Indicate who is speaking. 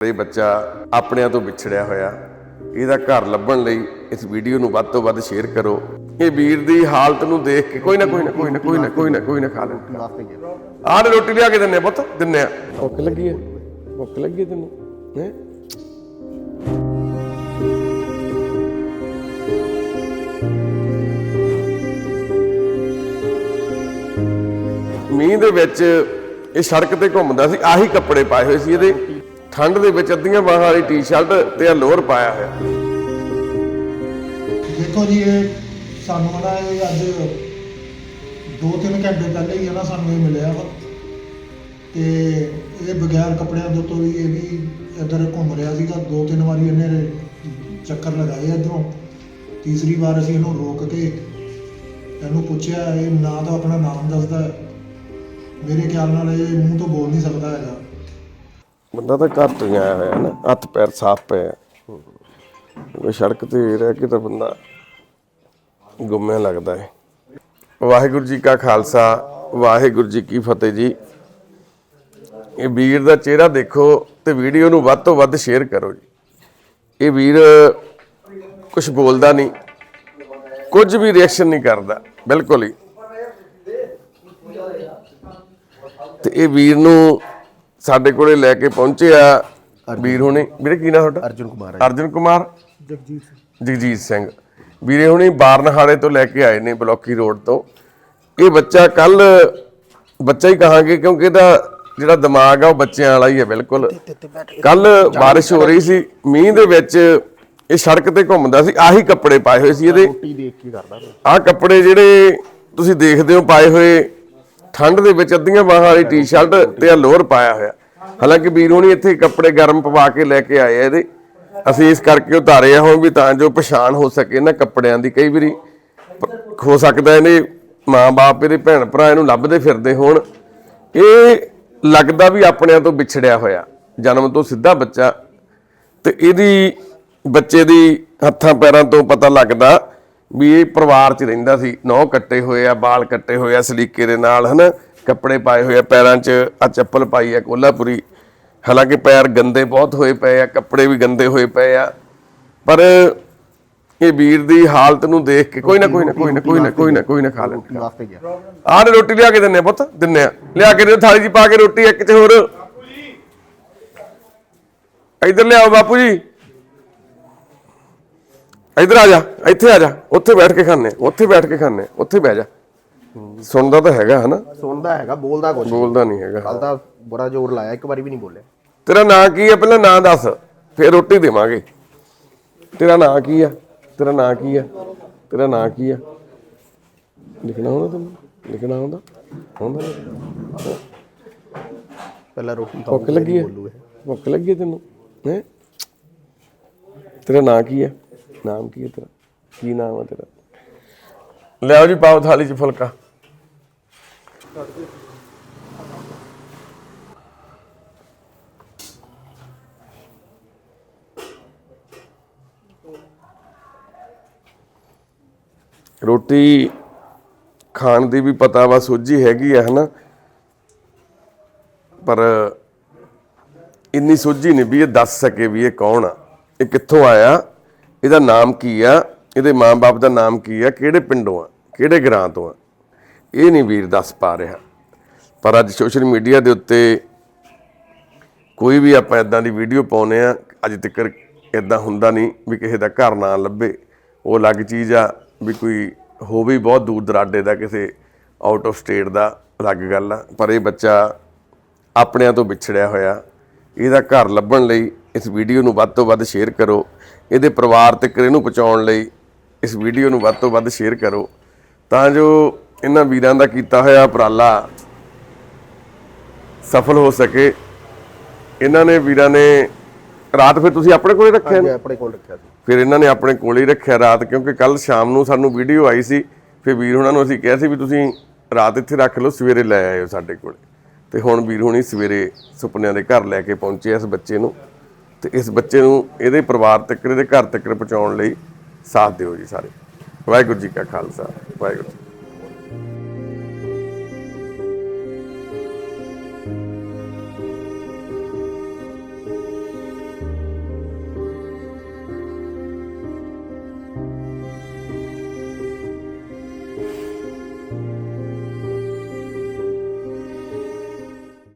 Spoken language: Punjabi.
Speaker 1: ਇਹ ਬੱਚਾ ਆਪਣਿਆਂ ਤੋਂ ਵਿਛੜਿਆ ਹੋਇਆ। ਇਹਦਾ ਘਰ ਲੱਭਣ ਲਈ ਇਸ ਵੀਡੀਓ ਨੂੰ ਵੱਧ ਤੋਂ ਵੱਧ ਸ਼ੇਅਰ ਕਰੋ। ਇਹ ਵੀਰ ਦੀ ਹਾਲਤ ਨੂੰ ਦੇਖ ਕੇ ਕੋਈ ਨਾ ਕੋਈ ਨਾ ਕੋਈ ਨਾ ਕੋਈ ਨਾ ਕੋਈ ਨਾ ਕੋਈ ਨਾ ਖਾ ਲੈਣ ਆਹ ਲੈ ਰੋਟੀ ਲਿਆ ਕੇ ਦਿੰਨੇ ਪੁੱਤ ਦਿੰਨੇ ਆ। ਭੁੱਖ ਲੱਗੀ ਹੈ ਭੁੱਖ ਲੱਗੀ ਤੈਨੂੰ, ਹੈ? ਮੀਂਹ ਦੇ ਵਿੱਚ ਇਹ ਸੜਕ ਤੇ ਘੁੰਮਦਾ ਸੀ, ਆਹੀ ਕੱਪੜੇ ਪਾਏ ਹੋਏ ਸੀ ਇਹਦੇ। ਠੰਡ ਦੇ ਵਿੱਚ ਅੱਧੀਆਂ ਬਾਹਾਂ ਵਾਲੀ ਟੀ-ਸ਼ਰਟ ਤੇ ਆ ਲੋਅਰ ਪਾਇਆ ਹੋਇਆ।
Speaker 2: ਦੇਖੋ ਜੀ, ਇਹ ਸਾਨੂੰ ਨਾ ਇਹ ਅੱਜ 2-3 ਘੰਟੇ ਪਹਿਲੇ ਹੀ ਹੈ ਨਾ ਸਾਨੂੰ ਇਹ ਮਿਲਿਆ ਵਾ। ਤੇ ਇਹ ਬਗੈਰ ਕੱਪੜਿਆਂ ਦੇ ਤੋਂ ਵੀ ਇਹ ਵੀ ਇੱਧਰ ਘੁੰਮ ਰਿਹਾ ਸੀਗਾ। ਦੋ ਤਿੰਨ ਵਾਰੀ ਇਹਨੇ ਚੱਕਰ ਲਗਾਏ ਇੱਧਰੋਂ। ਤੀਸਰੀ ਵਾਰ ਅਸੀਂ ਇਹਨੂੰ ਰੋਕ ਕੇ ਇਹਨੂੰ ਪੁੱਛਿਆ, ਇਹ ਨਾ ਤਾਂ ਆਪਣਾ ਨਾਮ ਦੱਸਦਾ। ਮੇਰੇ ਖਿਆਲ ਨਾਲ ਇਹ ਮੂੰਹ ਤੋਂ ਬੋਲ ਨਹੀਂ ਸਕਦਾ ਹੈਗਾ।
Speaker 1: ਬੰਦਾ ਤਾਂ ਘਰ ਤੋਂ ਹੀ ਆਇਆ ਹੋਇਆ ਨਾ, ਹੱਥ ਪੈਰ ਸਾਫ਼ ਪਏ ਆ। ਉਹ ਸੜਕ ਤੇ ਰਹਿ ਕੇ ਤਾਂ ਬੰਦਾ ਗੁੰਮਿਆ ਲੱਗਦਾ ਹੈ। ਵਾਹਿਗੁਰੂ ਜੀ ਕਾ ਖਾਲਸਾ, ਵਾਹਿਗੁਰੂ ਜੀ ਕੀ ਫਤਿਹ ਜੀ। ਇਹ ਵੀਰ ਦਾ ਚਿਹਰਾ ਦੇਖੋ ਤੇ ਵੀਡੀਓ ਨੂੰ ਵੱਧ ਤੋਂ ਵੱਧ ਸ਼ੇਅਰ ਕਰੋ ਜੀ। ਇਹ ਵੀਰ ਕੁਝ ਬੋਲਦਾ ਨਹੀਂ, ਕੁਝ ਵੀ ਰਿਐਕਸ਼ਨ ਨਹੀਂ ਕਰਦਾ, ਬਿਲਕੁਲ ਹੀ। ਤੇ ਇਹ ਵੀਰ ਨੂੰ ਸਾਡੇ ਕੋਲੇ ਲੈ ਕੇ ਪਹੁੰਚੇ ਆ ਵੀਰ ਹੁਣੇ। ਵੀਰੇ ਕੀ ਨਾਮ ਤੁਹਾਡਾ?
Speaker 3: ਅਰਜੁਨ ਕੁਮਾਰ
Speaker 1: ਅਰਜੁਨ ਕੁਮਾਰ?
Speaker 2: ਜਗਜੀਤ
Speaker 1: ਜਗਜੀਤ ਸਿੰਘ। ਵੀਰੇ ਹੁਣੀ ਬਾਰਨਹਾੜੇ ਤੋਂ ਲੈ ਕੇ ਆਏ ਨੇ ਬਲੋਕੀ ਰੋਡ ਤੋਂ। ਇਹ ਬੱਚਾ ਕੱਲ ਬੱਚਾ ਹੀ ਕਹਾਂਗੇ ਕਿਉਂਕਿ ਇਹਦਾ ਜਿਹੜਾ ਦਿਮਾਗ ਆ ਉਹ ਬੱਚਿਆਂ ਵਾਲਾ ਹੀ ਹੈ ਬਿਲਕੁਲ। ਕੱਲ ਬਾਰਿਸ਼ ਹੋ ਰਹੀ ਸੀ ਮੀਂਹ ਦੇ ਵਿੱਚ ਇਹ ਸੜਕ ਤੇ ਘੁੰਮਦਾ ਸੀ ਆਹੀ ਕੱਪੜੇ ਪਾਏ ਹੋਏ ਸੀ ਇਹਦੇ।
Speaker 3: ਰੋਟੀ ਦੇਖ ਕੇ ਕਰਦਾ।
Speaker 1: ਆਹ ਕੱਪੜੇ ਜਿਹੜੇ ਤੁਸੀਂ ਦੇਖਦੇ ਹੋ ਪਾਏ ਹੋਏ ਠੰਡ ਦੇ ਵਿੱਚ ਅੱਧੀਆਂ ਬਾਹਾਂ ਵਾਲੀ ਟੀ-ਸ਼ਰਟ ਤੇ ਆ ਲੋਅਰ ਪਾਇਆ ਹੋਇਆ। ਹਾਲਾਂਕਿ ਵੀਰ ਹੋਣੀ ਇੱਥੇ ਕੱਪੜੇ ਗਰਮ ਪਵਾ ਕੇ ਲੈ ਕੇ ਆਏ ਆ ਇਹਦੇ। ਅਸੀਂ ਇਸ ਕਰਕੇ ਉਤਾਰੇ ਆ ਹੁਣ ਵੀ ਤਾਂ ਜੋ ਪਛਾਣ ਹੋ ਸਕੇ ਇਹਨਾਂ ਕੱਪੜਿਆਂ ਦੀ। ਕਈ ਵਾਰੀ ਹੋ ਸਕਦਾ ਇਹਨੇ ਮਾਂ-ਬਾਪ ਇਹਦੇ ਭੈਣ ਭਰਾ ਇਹਨੂੰ ਲੱਭਦੇ ਫਿਰਦੇ ਹੋਣ। ਇਹ ਲੱਗਦਾ ਵੀ ਆਪਣਿਆਂ ਤੋਂ ਵਿਛੜਿਆ ਹੋਇਆ। ਜਨਮ ਤੋਂ ਸਿੱਧਾ ਬੱਚਾ। ਤੇ ਇਹਦੀ ਬੱਚੇ ਦੀ ਹੱਥਾਂ ਪੈਰਾਂ ਤੋਂ ਪਤਾ ਲੱਗਦਾ ਵੀ ਇਹ ਪਰਿਵਾਰ 'ਚ ਰਹਿੰਦਾ ਸੀ ਨੌ ਕੱਟੇ ਹੋਏ ਆ ਬਾਲ ਕੱਟੇ ਹੋਏ ਆ ਸਲੀਕੇ ਦੇ ਨਾਲ ਹਨਾ? ਕੱਪੜੇ ਪਾਏ ਹੋਏ ਆ ਪੈਰਾਂ 'ਚ ਆ ਚੱਪਲ ਪਾਈ ਆ ਕੋਲਾਪੁਰੀ ਹਾਲਾਂਕਿ ਪੈਰ ਗੰਦੇ ਬਹੁਤ ਹੋਏ ਪਏ ਆ ਕੱਪੜੇ ਵੀ ਗੰਦੇ ਹੋਏ ਪਏ ਆ। ਪਰ ਇਹ ਵੀਰ ਦੀ ਹਾਲਤ ਨੂੰ ਦੇਖ ਕੇ ਕੋਈ ਨਾ ਕੋਈ ਨਾ ਕੋਈ ਨਾ ਕੋਈ ਨਾ ਕੋਈ ਨਾ ਕੋਈ ਨਾ ਖਾ ਲੈਣ ਆਹ ਰੋਟੀ ਲਿਆ ਕੇ ਦਿੰਨੇ ਪੁੱਤ ਦਿੰਨੇ ਆ। ਲਿਆ ਕੇ ਦਿਓ ਥਾਲੀ 'ਚ ਪਾ ਕੇ ਰੋਟੀ ਇੱਕ 'ਚ ਹੋਰ। ਇੱਧਰ ਲਿਆਓ ਬਾਪੂ ਜੀ। ਇੱਧਰ ਆ ਜਾ ਇੱਥੇ ਆ ਜਾ ਉੱਥੇ ਬੈਠ ਕੇ ਖਾਣੇ ਉੱਥੇ ਬੈਠ ਕੇ ਖਾਣੇ ਉੱਥੇ ਬਹਿ ਜਾ। ਸੁਣਦਾ ਤਾਂ ਹੈਗਾ ਹਨਾ?
Speaker 3: ਸੁਣਦਾ ਹੈਗਾ ਬੋਲਦਾ ਕੁਝ
Speaker 1: ਬੋਲਦਾ ਨਹੀਂ ਹੈਗਾ।
Speaker 3: ਕੱਲ ਤਾਂ ਬੜਾ ਜ਼ੋਰ ਲਾਇਆ ਇੱਕ ਵਾਰੀ ਵੀ ਨਹੀਂ ਬੋਲਿਆ।
Speaker 1: ਤੇਰਾ ਨਾਂ ਕੀ ਹੈ ਪਹਿਲਾਂ ਨਾਂ ਦੱਸ ਫਿਰ ਰੋਟੀ ਦੇਵਾਂਗੇ। ਤੇਰਾ ਨਾਂ ਕੀ ਆ? ਤੇਰਾ ਨਾਂ ਕੀ ਆ? ਤੇਰਾ ਨਾਂ ਕੀ ਆ? ਲਿਖਣਾ ਹੁੰਦਾ ਤੈਨੂੰ? ਲਿਖਣਾ ਹੁੰਦਾ? ਹੁੰਦਾ ਨੀ?
Speaker 3: ਪਹਿਲਾਂ ਰੋਟੀ ਖਾਓ
Speaker 1: ਭੁੱਖ ਲੱਗੀ ਹੈ ਭੁੱਖ ਲੱਗੀ ਹੈ ਤੈਨੂੰ? ਹੈ? ਤੇਰਾ ਨਾਂ ਕੀ ਹੈ ਨਾਮ ਕੀ ਹੈ ਤੇਰਾ? ਕੀ ਨਾਮ ਹੈ ਤੇਰਾ? ਲਿਆਓ ਜੀ, ਪਾਓ ਥਾਲੀ 'ਚ ਫੁਲਕਾ। ਰੋਟੀ ਖਾਣ ਦੀ ਵੀ ਪਤਾ ਵਾ, ਸੋਝੀ ਹੈਗੀ ਆ, ਹਨਾ? ਪਰ ਇੰਨੀ ਸੋਝੀ ਨਹੀਂ ਵੀ ਇਹ ਦੱਸ ਸਕੇ ਵੀ ਇਹ ਕੌਣ ਆ, ਇਹ ਕਿੱਥੋਂ ਆਇਆ? ਇਹਦਾ ਨਾਮ ਕੀ ਆ? ਇਹਦੇ ਮਾਂ-ਬਾਪ ਦਾ ਨਾਮ ਕੀ ਆ? ਕਿਹੜੇ ਪਿੰਡੋਂ ਆ? ਕਿਹੜੇ ਗ੍ਰਾਂ ਤੋਂ ਆ? ਇਹ ਨਹੀਂ ਵੀਰ ਦੱਸ ਪਾ ਰਿਹਾ। ਪਰ ਅੱਜ ਸੋਸ਼ਲ ਮੀਡੀਆ ਦੇ ਉੱਤੇ ਕੋਈ ਵੀ ਆਪਾਂ ਇਦਾਂ ਦੀ ਵੀਡੀਓ ਪਾਉਨੇ ਆ, ਅੱਜ ਤੱਕ ਇਦਾਂ ਹੁੰਦਾ ਨਹੀਂ ਵੀ ਕਿਸੇ ਦਾ ਘਰ ਨਾ ਲੱਭੇ। ਉਹ ਅਲੱਗ ਚੀਜ਼ ਆ ਵੀ ਕੋਈ ਹੋ ਵੀ ਬਹੁਤ ਦੂਰ ਦਰਾਡੇ ਦਾ, ਕਿਸੇ ਆਊਟ ਆਫ ਸਟੇਟ ਦਾ ਅਲੱਗ ਗੱਲ ਆ। ਪਰ ਇਹ ਬੱਚਾ ਆਪਣਿਆਂ ਤੋਂ ਵਿਛੜਿਆ ਹੋਇਆ। ਇਹਦਾ ਘਰ ਲੱਭਣ ਲਈ ਇਸ ਵੀਡੀਓ ਨੂੰ ਵੱਧ ਤੋਂ ਵੱਧ ਸ਼ੇਅਰ ਕਰੋ। ਇਹਦੇ ਪਰਿਵਾਰ ਤੱਕ ਇਹਨੂੰ ਪਹੁੰਚਾਉਣ ਲਈ ਇਸ ਵੀਡੀਓ ਨੂੰ ਵੱਧ ਤੋਂ ਵੱਧ ਸ਼ੇਅਰ ਕਰੋ। ਤਾਂ ਜੋ ਇਹਨਾਂ ਵੀਰਾਂ ਦਾ ਕੀਤਾ ਹੋਇਆ ਉਪਰਾਲਾ ਸਫਲ ਹੋ ਸਕੇ। ਇਹਨਾਂ ਨੇ ਵੀਰਾਂ ਨੇ ਰਾਤ ਫਿਰ ਤੁਸੀਂ ਆਪਣੇ ਕੋਲੇ ਰੱਖਿਆ ਨਾ?
Speaker 3: ਆਪਣੇ ਕੋਲ ਰੱਖਿਆ ਸੀ।
Speaker 1: ਫਿਰ ਇਹਨਾਂ ਨੇ ਆਪਣੇ ਕੋਲੇ ਹੀ ਰੱਖਿਆ ਰਾਤ ਕਿਉਂਕਿ ਕੱਲ ਸ਼ਾਮ ਨੂੰ ਸਾਨੂੰ ਵੀਡੀਓ ਆਈ ਸੀ। ਫਿਰ ਵੀਰ ਹੁਣਾਂ ਨੂੰ ਅਸੀਂ ਕਿਹਾ ਸੀ ਵੀ ਤੁਸੀਂ ਰਾਤ ਇੱਥੇ ਰੱਖ ਲਓ ਸਵੇਰੇ ਲੈ ਆਇਓ ਸਾਡੇ ਕੋਲੇ। ਤੇ ਹੁਣ ਵੀਰ ਹੁਣੀ ਸਵੇਰੇ ਸੁਪਨਿਆਂ ਦੇ ਘਰ ਲੈ ਕੇ ਪਹੁੰਚੇ ਇਸ ਬੱਚੇ ਨੂੰ। ਤੇ ਇਸ ਬੱਚੇ ਨੂੰ ਇਹਦੇ ਪਰਿਵਾਰ ਤੱਕ, ਇਹਦੇ ਘਰ ਤੱਕ ਪਹੁੰਚਾਉਣ ਲਈ ਸਾਥ ਦਿਓ ਜੀ ਸਾਰੇ। ਵਾਹਿਗੁਰੂ ਜੀ ਕਾ ਖਾਲਸਾ, ਵਾਹਿਗੁਰੂ